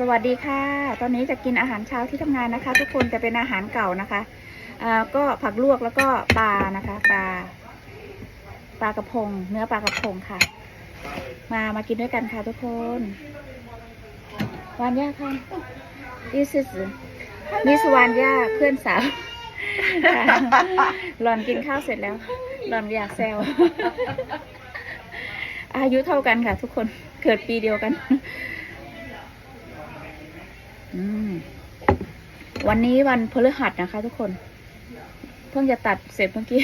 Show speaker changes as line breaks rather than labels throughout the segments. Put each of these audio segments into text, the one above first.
สวัสดีค่ะ ตอนนี้จะกินอาหารเช้าที่ทำงานนะคะ ทุกคนจะเป็นอาหารเก่านะคะอ่าก็ผักลวกแล้วก็ปลานะคะปลาปลากระพง เนื้อปลากระพงค่ะ มามากินด้วยกันค่ะทุกคนวานย่าค่ะ this is m i s วานย่าเพื่อนสาวหลอนกินข้าวเสร็จแล้วหลอนอยากแซวอายุเท่ากันค่ะ ทุกคนเกิดปีเดียวกัน วันนี้วันพฤหัสนะคะ ทุกคน เพิ่งจะตัดเสร็จเมื่อกี้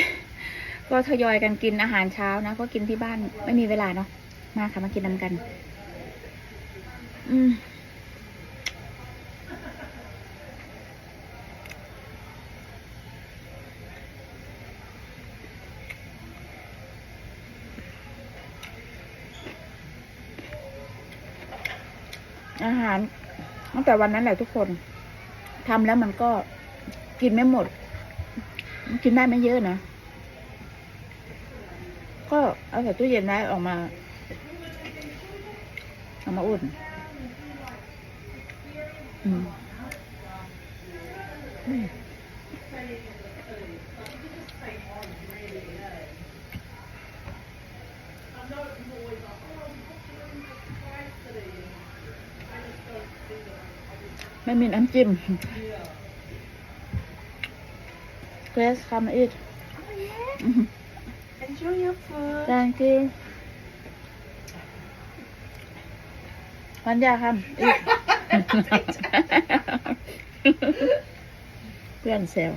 ก็ทยอยกันกินอาหารเช้านะ ก็กินที่บ้านไม่มีเวลาเนาะ มาค่ะมากินน้ำกัน อืมอาหาร ตั้งแต่วันนั้นแหละทุกคนทำแล้วมันก็กินไม่หมด กินได้ไม่เยอะนะ ก็เอาใส่ตู้เย็นไว้ออกมาเอามาอุ่น อืม ไม่มีน้ำจิ้ม Please come eat
Enjoy your food.
Thank you พันยาครับอีกเพื่อนเซล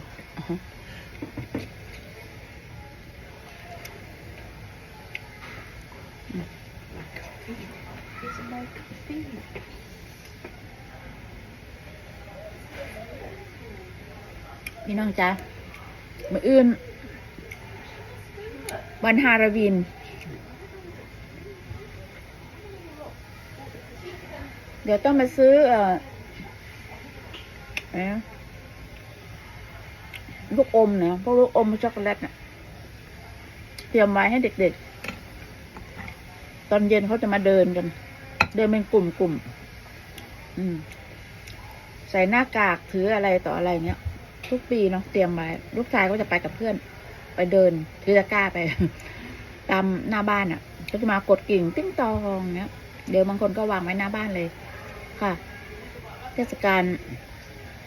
พี่น้องจ๊ะมืออื่น วันฮาราวีนเดี๋ยวต้องมาซื้อ เอ่ออะไรนะลูกอมเนี่ยพวกลูกอมช็อกโกแลตเนี่ยเตรียมไว้ให้เด็กๆ ตอนเย็นเขาจะมาเดินกัน เดินเป็นกลุ่มกลุ่มๆอืมใส่หน้ากากถืออะไรต่ออะไรเนี้ย ทุกปีเนาะเตรียมไว้ลูกชายก็จะไปกับเพื่อน ไปเดินถือตะกร้าไป ตามหน้าบ้านอะ่ะ ก็จะมากดกิ่งติ้งตองเนี้ยเดี๋ยวบางคนก็วางไว้หน้าบ้านเลยค่ะ เทศกาล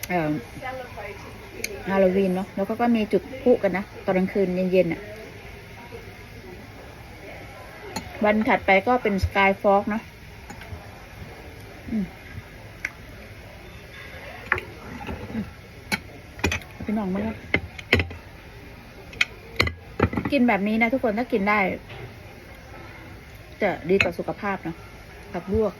เอ่อฮาโลวีนเนาะแล้วก็ก็มีจุดพุกันนะตอนกลางคืนเย็นๆอะ วันถัดไปก็เป็นสกายฟอกเนาะอืมพี่น้ องมาแล้วกินแบบนี้นะทุกคนถ้ากินได้ จะดีต่อสุขภาพนะผักลวก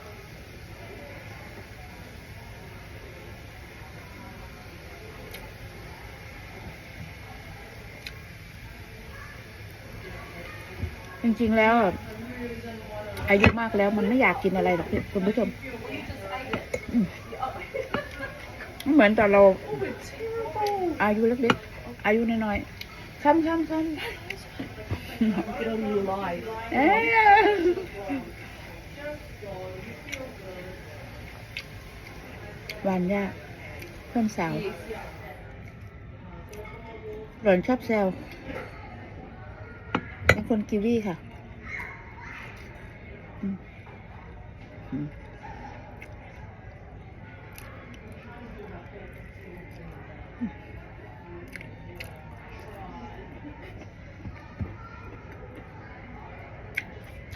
จริงๆแล้ว อายุมากแล้วมันไม่อยากกินอะไรหรอกคุณผู้ชม เหมือนตอนเรา อายุเล็กๆอายุน้อยๆค้ำค้ำค้
Get on your life. ำ
เอ๊ะหวานยากเพื่อนสาวหล่อนชอบแซวเป็นคนกีวีค่ะ อืม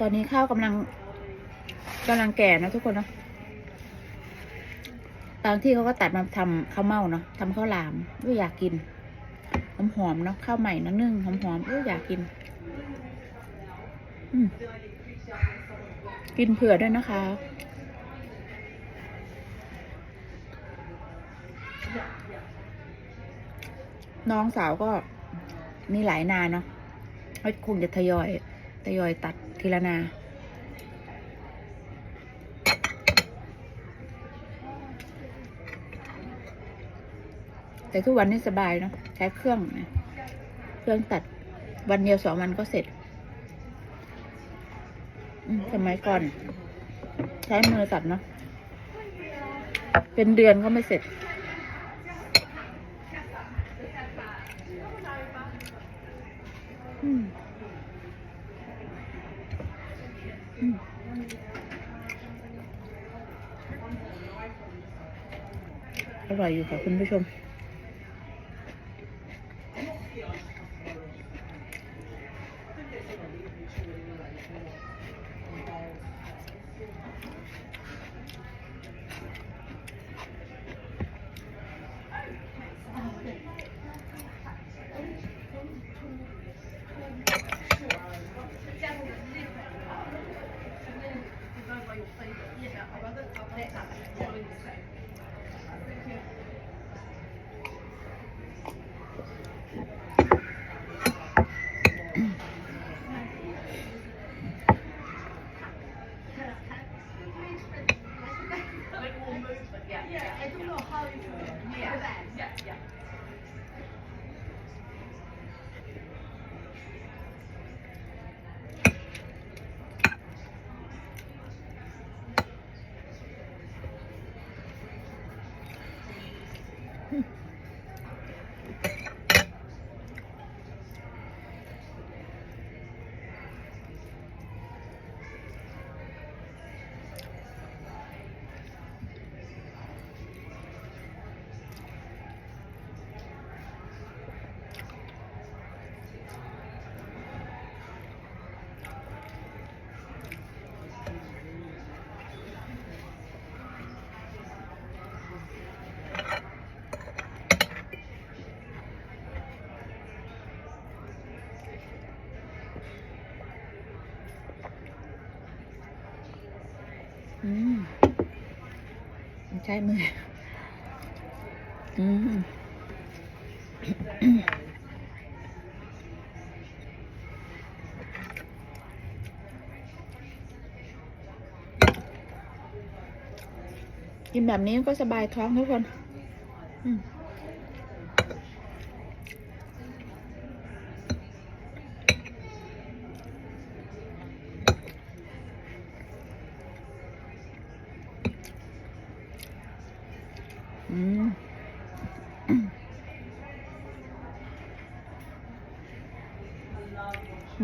ตอนนี้ข้าวกำลังกำลังแก่นะทุกคนเนาะบางที่เขาก็ตัดมาทำข้าวเม่าเนาะทำข้าวหลามด้วยอยากกินหอมๆเนาะข้าวใหม่นะนึ่งหอมๆเอออยากกินกินเผื่อด้วยนะคะน้องสาวก็มีหลายนาเนาะก็คงจะทยอย ทยอยตัด ทีละนาแต่ทุกวันนี้สบายเนาะใช้เครื่องนะเครื่องตัดวันเดียวสองวันก็เสร็จอืมสมัยก่อน ใช้มือตัดเนาะเป็นเดือนก็ไม่เสร็จ อืม อร่อยอยู่ค่ะคุณผู้ชม อื ช่มือ อืมกินแบบนี้ก็สบายท้องทุกคน อืม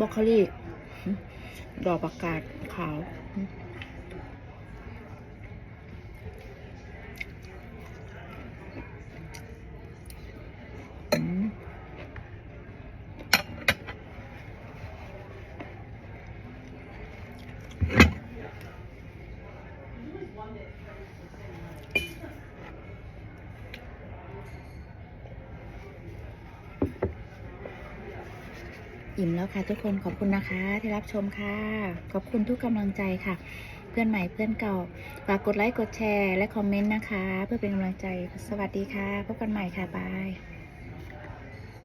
บรอกโคลีดอกประกาศขาว อืม อิ่มแล้วค่ะทุกคนขอบคุณนะคะที่รับชมค่ะ ขอบคุณทุกกำลังใจค่ะ เพื่อนใหม่เพื่อนเก่าฝากกดไลค์กดแชร์ และคอมเมนต์นะคะ เพื่อเป็นกำลังใจสวัสดีค่ะพบกันใหม่ค่ะบาย